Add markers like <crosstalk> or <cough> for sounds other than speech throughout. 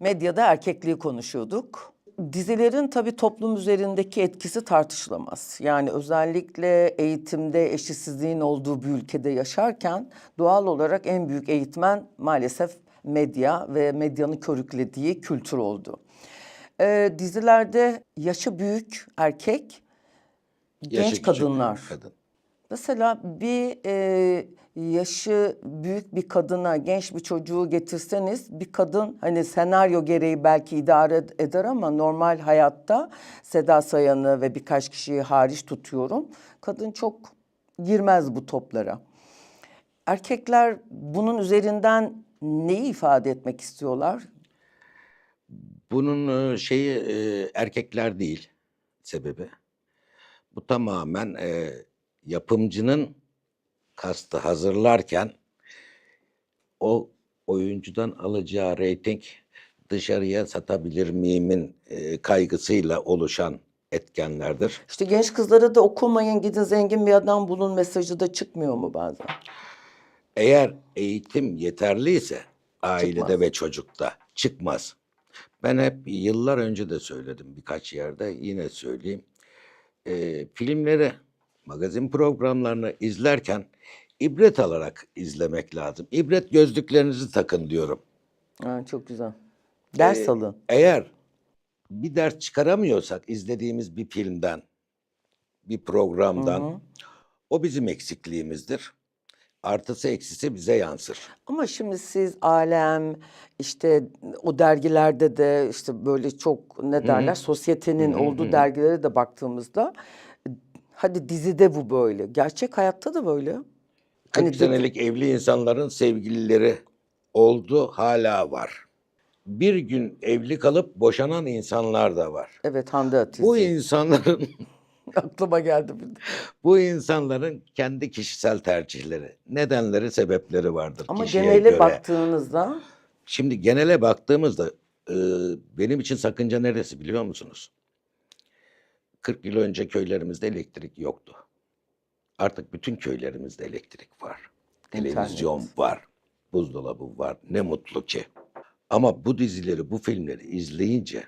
Medyada erkekliği konuşuyorduk. Dizilerin tabii toplum üzerindeki etkisi tartışılamaz. Yani özellikle eğitimde eşitsizliğin olduğu bir ülkede yaşarken doğal olarak en büyük eğitmen maalesef medya ve medyanın körüklediği kültür oldu. Ee, dizilerde yaşı büyük erkek, Yaşı genç küçük kadınlar. Kadın. Mesela bir e, yaşı büyük bir kadına genç bir çocuğu getirseniz bir kadın hani senaryo gereği belki idare ed- eder ama normal hayatta Seda Sayan'ı ve birkaç kişiyi hariç tutuyorum. Kadın çok girmez bu toplara. Erkekler bunun üzerinden neyi ifade etmek istiyorlar? Bunun şeyi erkekler değil sebebi. Bu tamamen e, yapımcının kastı hazırlarken o oyuncudan alacağı reyting dışarıya satabilir miyimin e, kaygısıyla oluşan etkenlerdir. İşte genç kızlara da okumayın gidin zengin bir adam bulun mesajı da çıkmıyor mu bazen? Eğer eğitim yeterliyse ailede Çıkmaz. ve çocukta çıkmaz. Ben hep yıllar önce de söyledim birkaç yerde yine söyleyeyim. Ee, filmleri, magazin programlarını izlerken ibret alarak izlemek lazım. İbret gözlüklerinizi takın diyorum. Ha, çok güzel. Ders Ee, alın. Eğer bir ders çıkaramıyorsak izlediğimiz bir filmden, bir programdan o bizim eksikliğimizdir. Artısı eksisi bize yansır. Ama şimdi siz alem işte o dergilerde de işte böyle çok ne derler sosyetenin olduğu dergilere de baktığımızda hadi dizide bu böyle. Gerçek hayatta da böyle. 40 Hani dedi- senelik evli insanların sevgilileri oldu, hala var. Bir gün evli kalıp boşanan insanlar da var. Evet Hande Atiz. Bu insanların <laughs> aklıma geldi bu insanların kendi kişisel tercihleri, nedenleri, sebepleri vardır Ama kişiye genele göre. baktığınızda Şimdi genele baktığımızda e, benim için sakınca neresi biliyor musunuz? 40 yıl önce köylerimizde elektrik yoktu. Artık bütün köylerimizde elektrik var. Televizyon İnternet. var. Buzdolabı var. Ne mutlu ki. Ama bu dizileri, bu filmleri izleyince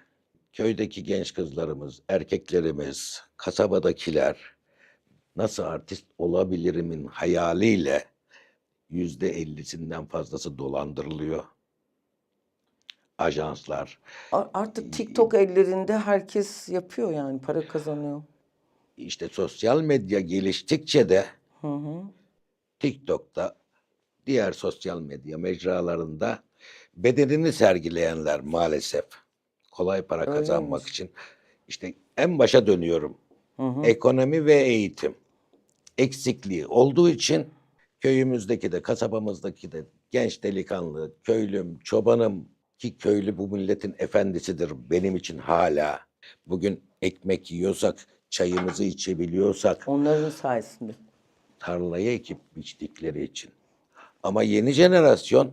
köydeki genç kızlarımız, erkeklerimiz, kasabadakiler nasıl artist olabilirimin hayaliyle yüzde ellisinden fazlası dolandırılıyor. Ajanslar, artık TikTok ellerinde herkes yapıyor yani para kazanıyor. işte sosyal medya geliştikçe de Hı hı. TikTok'ta, diğer sosyal medya mecralarında bedenini sergileyenler maalesef kolay para kazanmak Öyleymiş. için işte en başa dönüyorum. Ekonomi ve eğitim eksikliği olduğu için köyümüzdeki de kasabamızdaki de genç delikanlı, köylüm, çobanım ki köylü bu milletin efendisidir benim için hala. Bugün ekmek yiyorsak, çayımızı içebiliyorsak Onların sayesinde. tarlayı ekip biçtikleri için. Ama yeni jenerasyon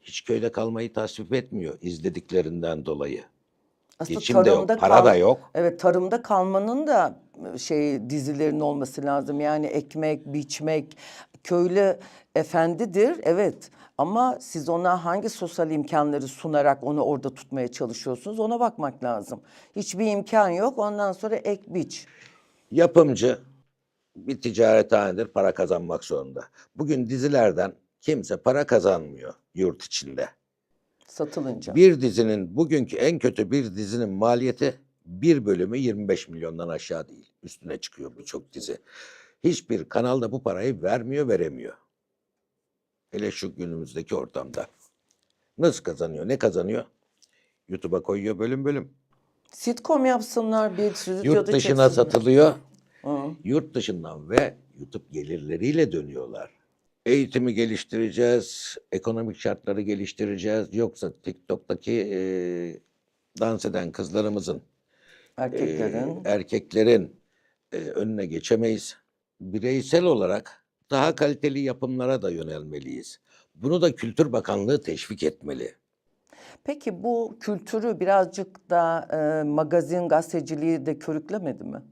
hiç köyde kalmayı tasvip etmiyor izlediklerinden dolayı. Aslında Geçim de yok, para da yok. Evet, tarımda kalmanın da şey dizilerin olması lazım. Yani ekmek, biçmek, köylü efendidir, evet. Ama siz ona hangi sosyal imkanları sunarak onu orada tutmaya çalışıyorsunuz ona bakmak lazım. Hiçbir imkan yok, ondan sonra ek biç. Yapımcı bir ticarethanedir, para kazanmak zorunda. Bugün dizilerden kimse para kazanmıyor yurt içinde. Satılınca. Bir dizinin, bugünkü en kötü bir dizinin maliyeti bir bölümü 25 milyondan aşağı değil. Üstüne çıkıyor birçok dizi. Hiçbir kanalda bu parayı vermiyor, veremiyor. Hele şu günümüzdeki ortamda. Nasıl kazanıyor, ne kazanıyor? YouTube'a koyuyor bölüm bölüm. Sitcom yapsınlar, bir stüdyoda Yurt dışına çeksinler. satılıyor. Hı. Yurt dışından ve YouTube gelirleriyle dönüyorlar. Eğitimi geliştireceğiz, ekonomik şartları geliştireceğiz. Yoksa TikTok'taki eee, dans eden kızlarımızın, eee, Erkeklerin. erkeklerin eee, önüne geçemeyiz. Bireysel olarak daha kaliteli yapımlara da yönelmeliyiz. Bunu da Kültür Bakanlığı teşvik etmeli. Peki bu kültürü birazcık da e, magazin gazeteciliği de körüklemedi mi?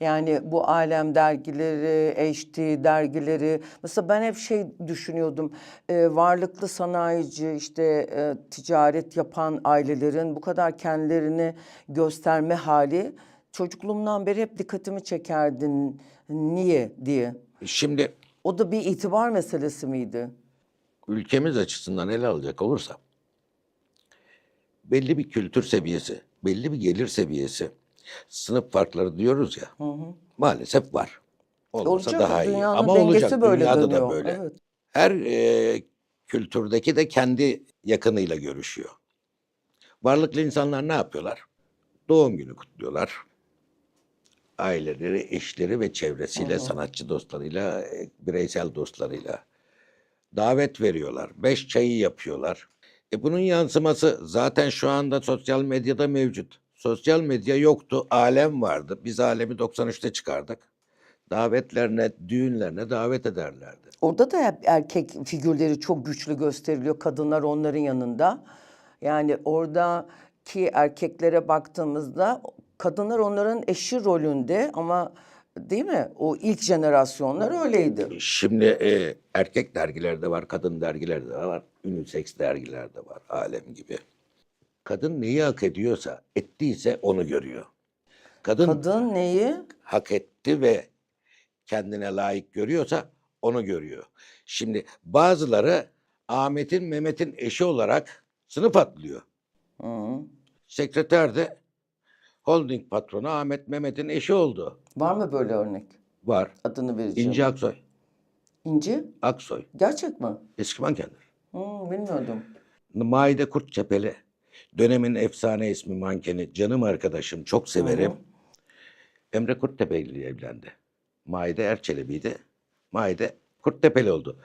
Yani bu alem dergileri, HD dergileri. Mesela ben hep şey düşünüyordum. e, varlıklı sanayici, işte e, ticaret yapan ailelerin bu kadar kendilerini gösterme hali çocukluğumdan beri hep dikkatimi çekerdi. Niye diye. Şimdi O da bir itibar meselesi miydi? ülkemiz açısından ele alacak olursa belli bir kültür seviyesi, belli bir gelir seviyesi, sınıf farkları diyoruz ya. Maalesef var. Olmasa Olacak, daha iyi. dünyanın Ama dengesi olacak. böyle Dünyada dönüyor. da böyle. Evet. Her e, kültürdeki de kendi yakınıyla görüşüyor. Varlıklı insanlar ne yapıyorlar? Doğum günü kutluyorlar. Aileleri, eşleri ve çevresiyle, sanatçı dostlarıyla, e, bireysel dostlarıyla davet veriyorlar. Beş çayı yapıyorlar. E bunun yansıması zaten şu anda sosyal medyada mevcut. Sosyal medya yoktu, alem vardı. Biz alemi 93'te çıkardık. Davetlerine, düğünlerine davet ederlerdi. Orada da hep erkek figürleri çok güçlü gösteriliyor. Kadınlar onların yanında. Yani oradaki erkeklere baktığımızda kadınlar onların eşi rolünde ama değil mi? O ilk jenerasyonlar öyleydi. Şimdi e, erkek dergilerde var, kadın dergilerde de var, unisex dergilerde var, alem gibi. Kadın neyi hak ediyorsa, ettiyse onu görüyor. Kadın Kadın neyi? hak etti ve kendine layık görüyorsa onu görüyor. Şimdi bazıları Ahmet'in Mehmet'in eşi olarak sınıf atlıyor. Hı. Sekreter de holding patronu Ahmet Mehmet'in eşi oldu. Var mı böyle örnek? Var. Adını vereceğim. İnci Aksoy. İnci? Aksoy. Gerçek mi? Eski mankendir. Hı, bilmiyordum. Maide Kurtçepeli. Dönemin efsane ismi mankeni. Canım arkadaşım. Çok severim. Emre Kurttepeli ile evlendi. Maide Erçelebi'ydi. Maide Kurttepeli oldu.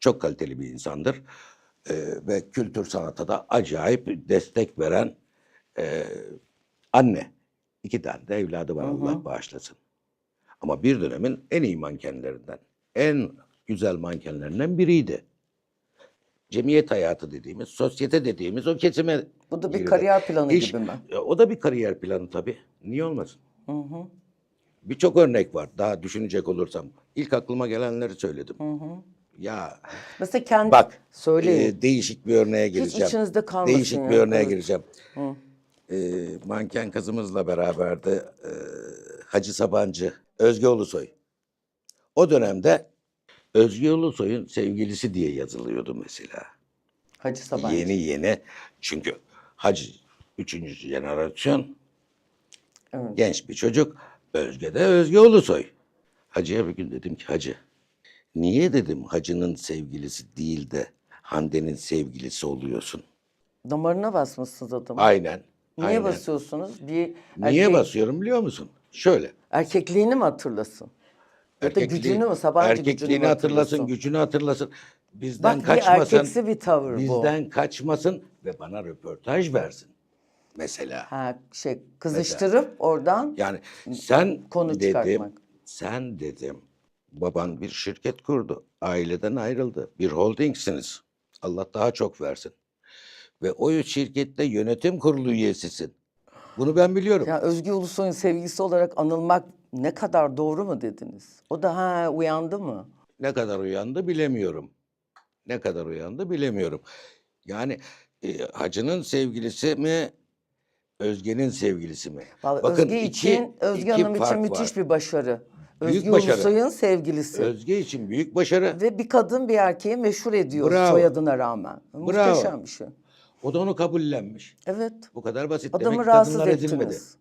Çok kaliteli bir insandır. Ee, ve kültür sanata da acayip destek veren e, anne. İki tane de evladı var Allah bağışlasın. Ama bir dönemin en iyi mankenlerinden, en güzel mankenlerinden biriydi. Cemiyet hayatı dediğimiz, sosyete dediğimiz o kesime Bu da bir girdi. kariyer planı İş- gibi mi? O da bir kariyer planı tabii. Niye olmasın? Birçok örnek var daha düşünecek olursam. İlk aklıma gelenleri söyledim. Ya Mesela kendi bak söyleyin. e, değişik bir örneğe gireceğim. içinizde kalmasın Değişik ya, bir örneğe evet. gireceğim. E, manken kızımızla beraberdi. E, Hacı Sabancı, Özge Ulusoy. O dönemde Özge Ulusoy'un sevgilisi diye yazılıyordu mesela. Hacı Sabancı. Yeni yeni. Çünkü Hacı üçüncü jenerasyon Evet. genç bir çocuk. Özge de Özge Ulusoy. Hacı'ya bir gün dedim ki Hacı niye dedim Hacı'nın sevgilisi değil de Hande'nin sevgilisi oluyorsun? Damarına basmışsınız adamı. Aynen. Niye aynen. basıyorsunuz? Bir Niye erkek- basıyorum biliyor musun? Şöyle. Erkekliğini mi hatırlasın? Ya da erkekliği- gücünü mü? Gücünü mü Erkekliğini hatırlasın, hatırlasın? gücünü hatırlasın. Bizden Bak bir kaçmasın. erkeksi bir tavır bu. Bizden kaçmasın ve bana röportaj versin. Mesela. Ha, şey kızıştırıp oradan Yani sen Konu dedim, çıkartmak. sen dedim, baban bir şirket kurdu, aileden ayrıldı, bir holdingsiniz. Allah daha çok versin. Ve o şirkette yönetim kurulu üyesisin. Bunu ben biliyorum. ya Özgür Ulusoy'un sevgilisi olarak anılmak ne kadar doğru mu dediniz? O da ha uyandı mı? Ne kadar uyandı bilemiyorum. Ne kadar uyandı bilemiyorum. Yani e, Hacı'nın sevgilisi mi, Özge'nin sevgilisi mi? Vallahi Bakın Özge iki- için, Özge iki Hanım için müthiş var. bir başarı. Büyük Özgür başarı. Ulusoy'un sevgilisi. Özge için büyük başarı. Ve bir kadın bir erkeği meşhur ediyor Bravo. soyadına rağmen. Muhteşem bir şey. O da onu kabullenmiş. Evet. Bu kadar basit. Adamı Demek rahatsız kadınlar ettiniz.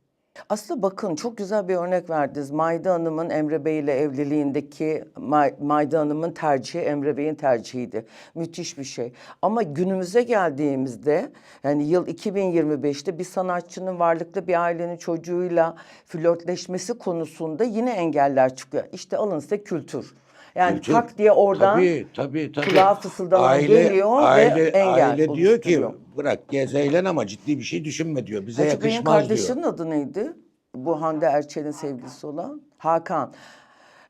Aslında bakın çok güzel bir örnek verdiniz. Mayda Hanım'ın Emre Bey ile evliliğindeki May- Mayda Hanım'ın tercihi Emre Bey'in tercihiydi. Müthiş bir şey. Ama günümüze geldiğimizde yani yıl 2025'te bir sanatçının varlıklı bir ailenin çocuğuyla flörtleşmesi konusunda yine engeller çıkıyor. İşte alın size kültür. Yani Kültür. tak diye oradan tabii, tabii, tabii. kulağa fısıldanan geliyor ve aile, engel Aile diyor ki bırak gez eğlen ama ciddi bir şey düşünme diyor. Bize Hacı yakışmaz kardeşinin diyor. adı neydi? Bu Hande Erçel'in sevgilisi olan Hakan.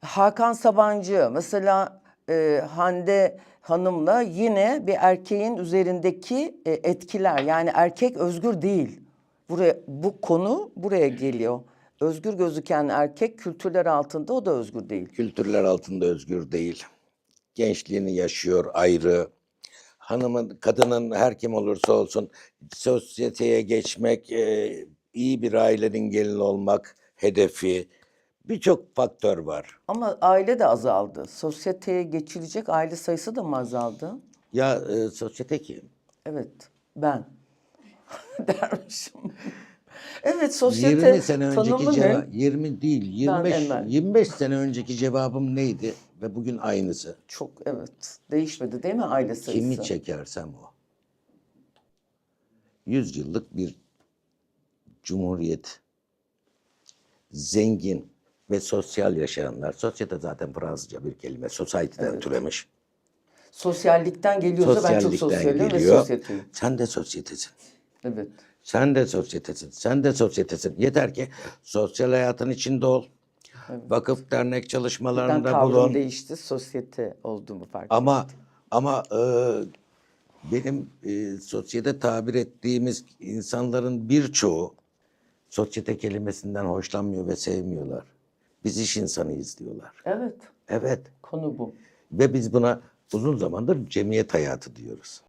Hakan Sabancı mesela e, Hande Hanım'la yine bir erkeğin üzerindeki e, etkiler yani erkek özgür değil. Buraya bu konu buraya geliyor. Özgür gözüken erkek kültürler altında o da özgür değil. Kültürler altında özgür değil. Gençliğini yaşıyor ayrı. Hanımın, kadının her kim olursa olsun sosyeteye geçmek, e, iyi bir ailenin gelini olmak hedefi. Birçok faktör var. Ama aile de azaldı. Sosyeteye geçilecek aile sayısı da mı azaldı? Ya e, sosyete kim? Evet, ben <laughs> dermişim. Evet, sosyete 20 sene önceki cevap 20 değil 25 Emel. 25 sene önceki cevabım neydi ve bugün aynısı. Çok evet, değişmedi değil mi aile sayısı? Kimi çekersem o. 100 yıllık bir cumhuriyet zengin ve sosyal yaşayanlar. Sosyete zaten Fransızca bir kelime. Society'den türemiş. Sosyallikten geliyorsa ben çok Sosyallikten sosyalim ve geliyor. sosyeteyim. Sen de sosyetesin. Evet. Sen de sosyetesin. Sen de sosyetesin. Yeter ki sosyal hayatın içinde ol. Vakıf dernek çalışmalarında bulun. değişti, sosyete olduğumu fark Ama ama e, benim e, sosyete tabir ettiğimiz insanların birçoğu sosyete kelimesinden hoşlanmıyor ve sevmiyorlar. Biz iş insanıyız diyorlar. Evet, Evet. konu bu. Ve biz buna uzun zamandır cemiyet hayatı diyoruz.